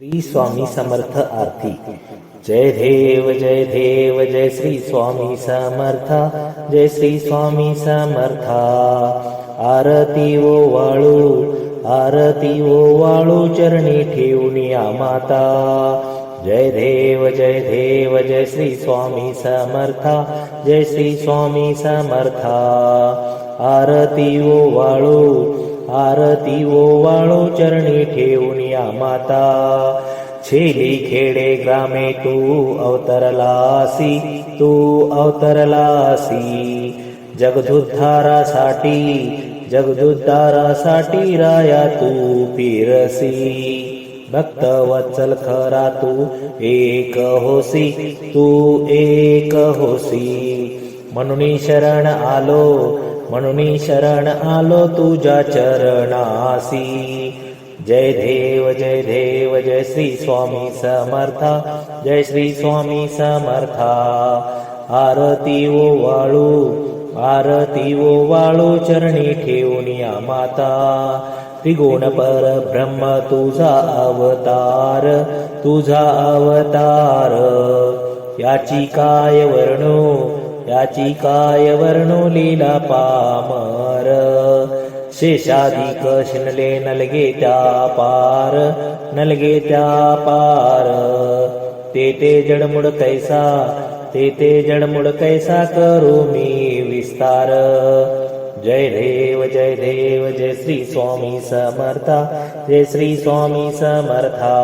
श्री स्वामी समर्थ आरती. जय देव जय देव जय श्री स्वामी समर्था जय श्री स्वामी समर्था. आरती ओ वाळू आरती ओ वाळू चरणी ठेवणी माता. जय देव जय देव जय श्री स्वामी समर्था जय श्री स्वामी समर्था. आरती ओ वाळू आरती ओवाळो वाळू चरणी ठेवून या माता. छेली खेडे ग्रामे तू अवतरलासी तू अवतरलासी. जगदुद्धारासाठी जगदुद्धारासाठी राया तू पिरसी. भक्त वत्सल खरा तू एक होसी तू एक होसी. म्हणून शरण आलो म्हणून शरण आलो तुझ्या चरणासी. जय देव जय देव जय श्री स्वामी समर्था जय श्री स्वामी समर्था. आरती ओ वाळू आरती ओ वाळू चरणी ठेवून या माता. त्रिगुण पर ब्रह्म तुझा अवतार तुझा अवतार. याची काय वर्णो याची काय वर्णो लीला पामर? शेषाधिक शिनले नलगे त्या पार नलगे त्या पार. ते ते जडमुड कैसा ते ते जडमुड कैसा करू मी विस्तार. जय देव जय देव जय श्री स्वामी समर्था जय श्री स्वामी समर्था.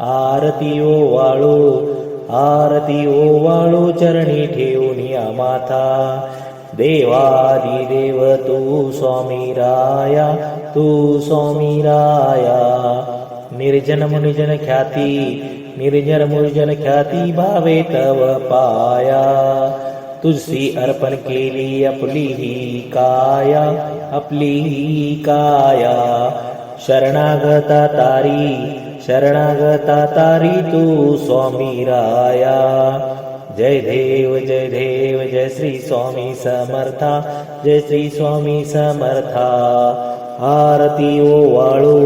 आरती ओ वाळू आरती ओवाळो चरणी ठेवून या माता. देवादी देव तू स्वामी राया तू स्वामी राया. निर्जन मुनिजन ख्याती निर्जन मुनिजन ख्याती भावे तव पाया. तुझी अर्पण केली आपली ही काया आपली ही काया. शरणागता तारी शरणागता तारी तू स्वामी राया. जय देव जय देव जय श्री स्वामी समर्था जय श्री स्वामी समर्था. आरती ओ वाळू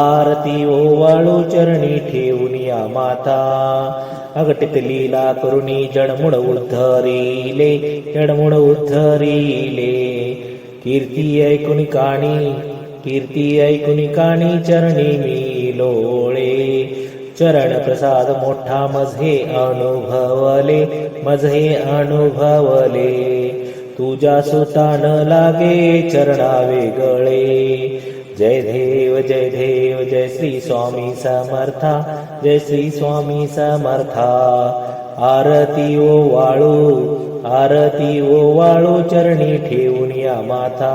आरती ओ वाळू चरणी ठेवून या माता. अगटित लीला करुणी जडमुड उद्धरिले जडमुड उद्धरिले. कीर्ती ऐकून काणी कीर्ती ऐकून काणी चरणी मी लोळे। चरण प्रसाद मोठा मझे अनुभवले मझे अनुभवले। तुझ्या सुतान लागे चरणा वेगळे जय देव जय देव जय श्री स्वामी समर्था जय श्री स्वामी समर्था। आरती ओ वाळू आरती ओ वाळू चरणी ठेवून या माथा।